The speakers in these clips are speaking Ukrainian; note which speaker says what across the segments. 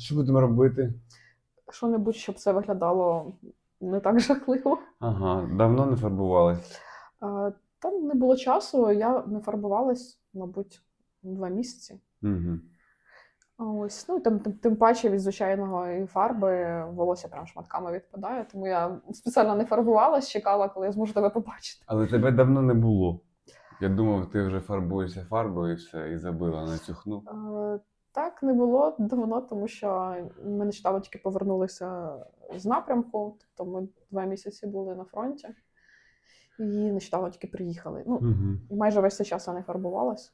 Speaker 1: Що будемо робити?
Speaker 2: Що-небудь, щоб це виглядало не так жахливо.
Speaker 1: Ага, давно не фарбувалась.
Speaker 2: Там не було часу, я не фарбувалась, мабуть, два місяці.
Speaker 1: Угу.
Speaker 2: Ось, ну тим, тим, тим паче від звичайного фарби волосся прям шматками відпадає, тому я спеціально не фарбувалась, чекала, коли я зможу тебе побачити.
Speaker 1: Але тебе давно не було. Я думав, ти вже фарбуєшся фарбою і все, і забила на цю хну.
Speaker 2: Е, Так, не було давно, тому що ми нещодавно тільки повернулися з напрямку. Тобто ми два місяці були на фронті і нещодавно тільки приїхали. Ну,
Speaker 1: Угу.
Speaker 2: майже весь цей час я не фарбувалась.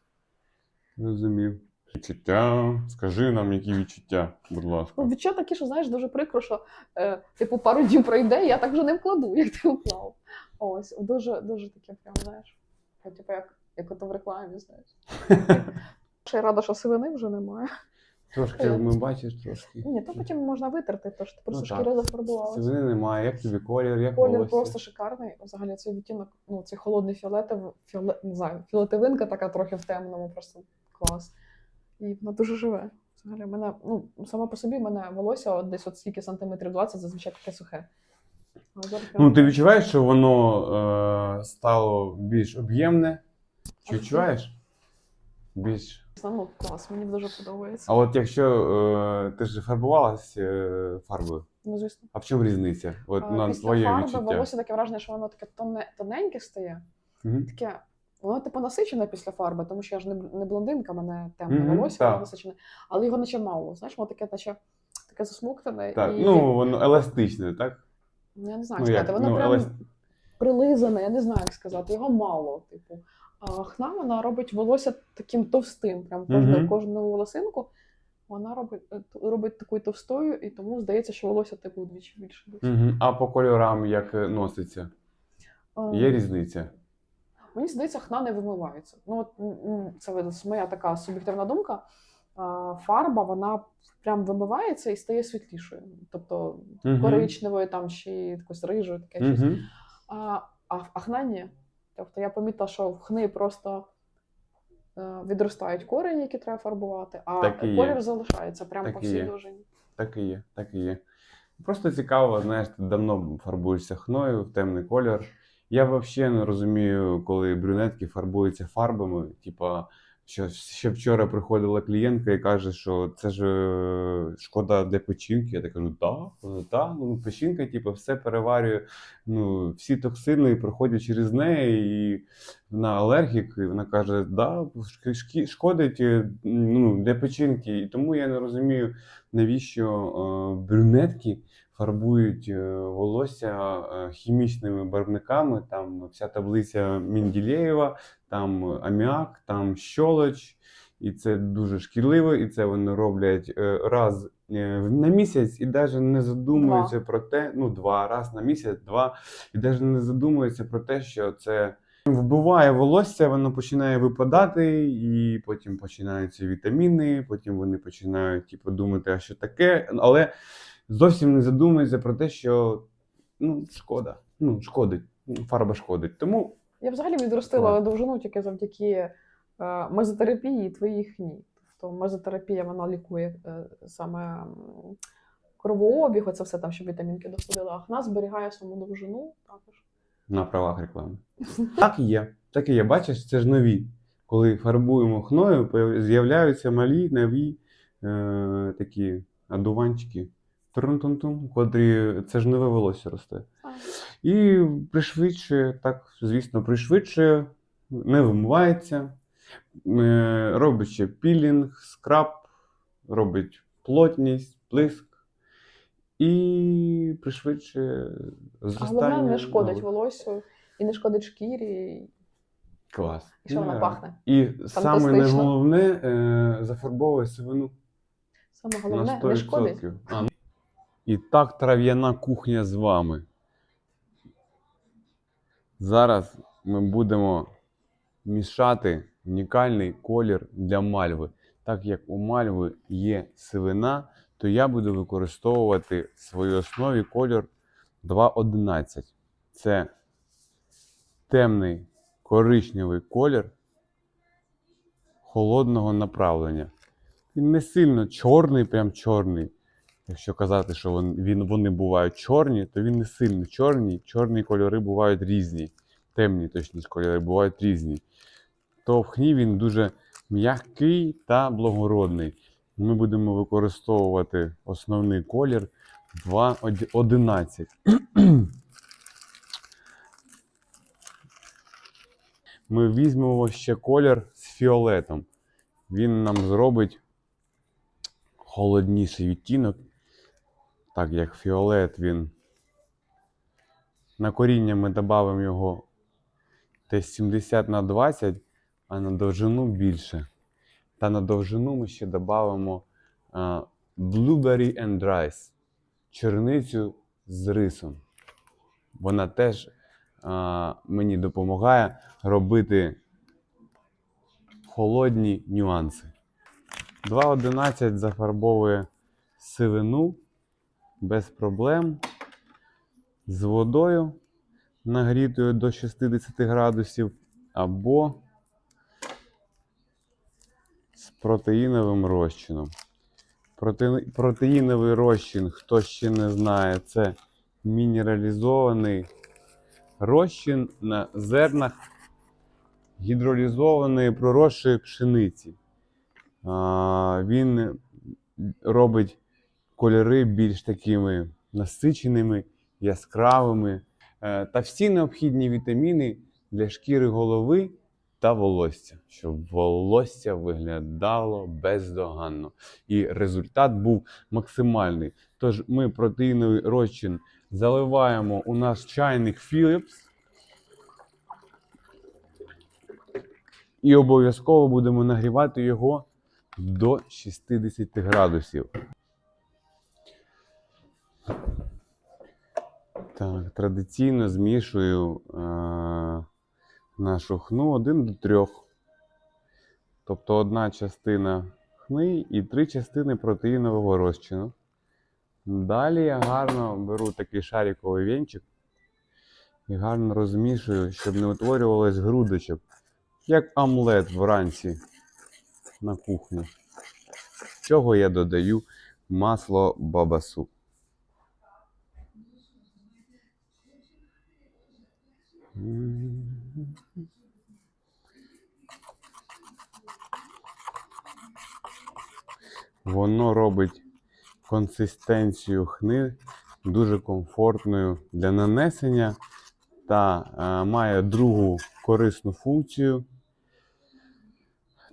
Speaker 1: Розумів. Відчуття. Скажи нам, які відчуття, будь ласка.
Speaker 2: Ну, відчуття такі, що знаєш, дуже прикро, що е, типу пару днів пройде, я так вже не вкладу, як ти вклав. Ось, дуже, дуже таке, прям, знаєш. Типу, як, як ото в рекламі, знаєш. Ще й рада, що сивини вже немає.
Speaker 1: Трошки ми бачиш трошки.
Speaker 2: Ні, то потім можна витерти, то що ти просто
Speaker 1: Ну,
Speaker 2: шкіра зафарбувалася.
Speaker 1: Сивини немає. Як тобі колір, як
Speaker 2: Колір
Speaker 1: волосся?
Speaker 2: просто шикарний. Взагалі цей відтінок, ну цей холодний фіолетов, фіоле, не знаю, фіолетовинка така трохи в темному, просто клас. І вона дуже живе. Взагалі, мене, ну, сама по собі, мене волосся от десь от стільки сантиметрів 20, зазвичай таке сухе.
Speaker 1: Ну, ти відчуваєш, що воно е, стало більш об'ємне? Чи відчуваєш? Більш.
Speaker 2: Ну, клас, мені дуже подобається.
Speaker 1: А от якщо е, ти ж фарбувалась е, фарбою,
Speaker 2: Ну, звісно.
Speaker 1: а в чому різниця? От
Speaker 2: А,
Speaker 1: на
Speaker 2: Після
Speaker 1: твоє
Speaker 2: фарби
Speaker 1: відчуття.
Speaker 2: волосся таке враження, що воно таке тоне, тоненьке стає.
Speaker 1: Мгм.
Speaker 2: Таке, воно типу насичене після фарби, тому що я ж не, бл- не блондинка, в мене темне
Speaker 1: Мгм,
Speaker 2: волосся,
Speaker 1: так.
Speaker 2: воно насичене. Але його наче мало. Знаєш, воно таке, наче таке засмуктане.
Speaker 1: Так,
Speaker 2: і...
Speaker 1: ну воно еластичне, так?
Speaker 2: Ну, я не знаю,
Speaker 1: Ну,
Speaker 2: як
Speaker 1: як,
Speaker 2: сказати. Воно
Speaker 1: ну,
Speaker 2: прям
Speaker 1: еласт-
Speaker 2: прилизане, я не знаю, як сказати. Його мало, типу. А хна вона робить волосся таким товстим. Прям кожну,
Speaker 1: Мгм.
Speaker 2: кожну волосинку вона робить, е, робить такою товстою, і тому здається, що волосся типу вдвічі більше.
Speaker 1: Угу. А по кольорам як е, носиться?
Speaker 2: Е,
Speaker 1: Є різниця?
Speaker 2: Мені здається, хна не вимивається. Ну, от це моя така суб'єктивна думка. Фарба вона прям вимивається і стає світлішою. Тобто коричневою там чи якось рижою, таке щось.
Speaker 1: Угу.
Speaker 2: А, а, а хна ні. Тобто я помітила, що в хни просто е, відростають корені, які треба фарбувати, а
Speaker 1: Так і є.
Speaker 2: колір залишається прямо
Speaker 1: Так
Speaker 2: по всій
Speaker 1: є.
Speaker 2: довжині.
Speaker 1: Так і є, так і є. Просто цікаво, знаєш, ти давно фарбуєшся хною в темний колір. Я взагалі не розумію, коли брюнетки фарбуються фарбами. Типа, що ще вчора приходила клієнтка і каже, що це ж е, шкода для печінки. Я так кажу, так, так, ну печінка, типу, все переварює. Ну, всі токсини проходять через неї, і вона алергік, і вона каже, да, шкодить е, ну, для печінки. І тому я не розумію, навіщо е, брюнетки фарбують е, волосся е, хімічними барвниками. Там вся таблиця Менділеєва, там аміак, там щолоч. І це дуже шкідливо, і це вони роблять е, раз на місяць, і навіть не задумуються про те, ну два раз на місяць, два, і навіть не задумуються про те, що це вбиває волосся, воно починає випадати, і потім починаються вітаміни, потім вони починають типу, думати, а що таке, але зовсім не задумуються про те, що ну, шкода, ну, шкодить, фарба шкодить. Тому
Speaker 2: Я взагалі відростила
Speaker 1: Клас.
Speaker 2: довжину тільки завдяки е, мезотерапії і твоїй хні. Тобто мезотерапія вона лікує е, саме кровообіг, оце все там, щоб вітамінки доходили, а хна зберігає саму довжину також.
Speaker 1: на правах реклами. Так і є. Так і є. Бачиш, це ж нові. Коли фарбуємо хною, з'являються малі нові е, такі адуванчики. Трун-тун-тун, котрі це ж нове волосся росте. І пришвидшує, так, звісно, пришвидшує, не вимивається, е, робить ще пілінг, скраб, робить плотність, блиск і пришвидшує
Speaker 2: А головне не шкодить волосю і не шкодить шкірі.
Speaker 1: Клас.
Speaker 2: І що вона
Speaker 1: Ну,
Speaker 2: пахне?
Speaker 1: І саме найголовне е, зафарбовує сивину
Speaker 2: Саме головне не шкодить.
Speaker 1: І так трав'яна кухня з вами. Зараз ми будемо мішати унікальний колір для мальви. Так як у мальви є сивина, то я буду використовувати в своїй основі колір 2.11. Це темний коричневий колір холодного направлення. Він не сильно чорний, прям чорний, Якщо казати, що він, вони бувають чорні, то він не сильно чорний. Чорні кольори бувають різні. Темні, точніше, кольори бувають різні. То в хні він дуже м'який та благородний. Ми будемо використовувати основний колір 2.11. Ми візьмемо ще колір з фіолетом. Він нам зробить холодніший відтінок. Так як фіолет він. На коріння ми додамо його десь 70 на 20, а на довжину більше. Та на довжину ми ще додамо Blueberry and Rice, черницю з рисом. Вона теж а, мені допомагає робити холодні нюанси. 2.11 зафарбовує сивину без проблем з водою, нагрітою до 60 градусів, або з протеїновим розчином. Проте- Протеїновий розчин, хто ще не знає, це мінералізований розчин на зернах гідролізованої проросшої пшениці. А, Він робить кольори більш такими насиченими, яскравими е, та всі необхідні вітаміни для шкіри голови та волосся, щоб волосся виглядало бездоганно. І результат був максимальний. Тож ми протеїновий розчин заливаємо у наш чайник Philips. І обов'язково будемо нагрівати його до 60 градусів. Традиційно змішую е- нашу хну 1 до 3. Тобто одна частина хни і три частини протеїнового розчину. Далі я гарно беру такий шариковий вінчик і гарно розмішую, щоб не утворювалось грудочок, як омлет вранці на кухні. Цього я додаю масло бабасу. Воно робить консистенцію хни дуже комфортною для нанесення та е, має другу корисну функцію.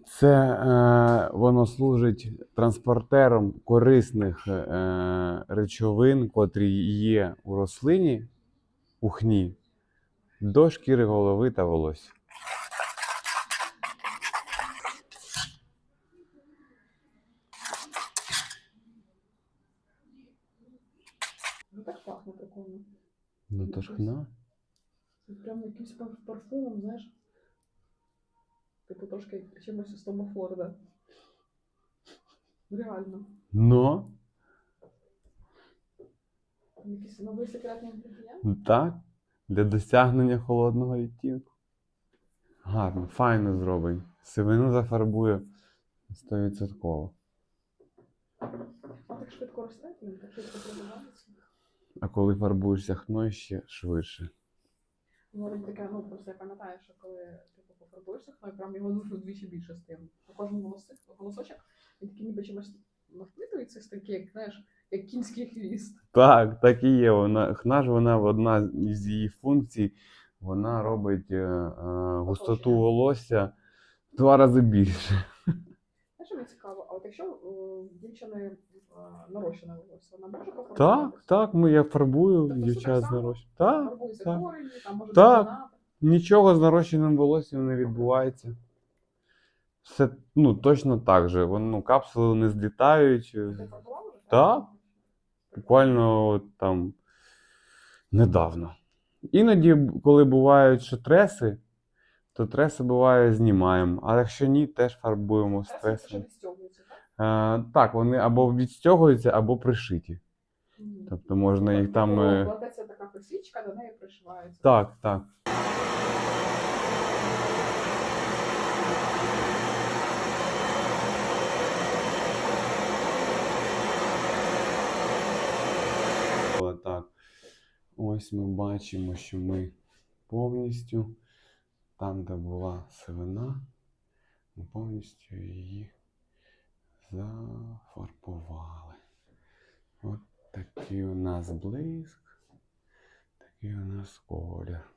Speaker 1: Це е, воно служить транспортером корисних е, речовин, котрі є у рослині у хні, до шкіри голови та волосся.
Speaker 2: Ну так пахне прикольно.
Speaker 1: Ну то ж хна.
Speaker 2: Прям якимсь пар- парфумом, знаєш. Типу трошки чимось з Тома Форда. Реально.
Speaker 1: Но
Speaker 2: Там якийсь новий секретний інгредієнт.
Speaker 1: так, для досягнення холодного відтінку. Гарно, файно зроблень. Сивину зафарбує 100%.
Speaker 2: А так швидко росте, він так швидко пробивається.
Speaker 1: А коли фарбуєшся хною ще швидше.
Speaker 2: Говорить таке, ну просто я пам'ятаю, що коли типу пофарбуєшся, і прям його дуже вдвічі більше стає. Кожен голосочок, він такий ніби чимось напитується, з такий, як знаєш, як кінський хвіст.
Speaker 1: Так, так і є. Вона, хна ж вона одна із її функцій, вона робить е, е, густоту волосся в два рази більше.
Speaker 2: Знаєш, що мені цікаво, а от якщо е, в дівчини е, нарощене волосся, вона може
Speaker 1: Так, так, ми я фарбую
Speaker 2: Тобто
Speaker 1: дівчат з нарощенням. Так,
Speaker 2: Фарбується
Speaker 1: так.
Speaker 2: корені, там може
Speaker 1: Так.
Speaker 2: починати.
Speaker 1: нічого з нарощеним волоссям не відбувається. Все ну, точно так же. Воно, ну, капсули не злітають.
Speaker 2: Ти фарбувала вже?
Speaker 1: Так. Буквально там недавно. Іноді, коли бувають що треси, то треси буває знімаємо. А якщо ні, теж фарбуємо з тресом. Е, так, вони або відстягуються, або пришиті. Тобто можна їх там.
Speaker 2: Тобто
Speaker 1: е,
Speaker 2: Кладеться така присічка, до неї пришивається.
Speaker 1: Так, так. Ось ми бачимо, що ми повністю там, де була сивина, ми повністю її зафарбували. От такий у нас блиск, такий у нас колір.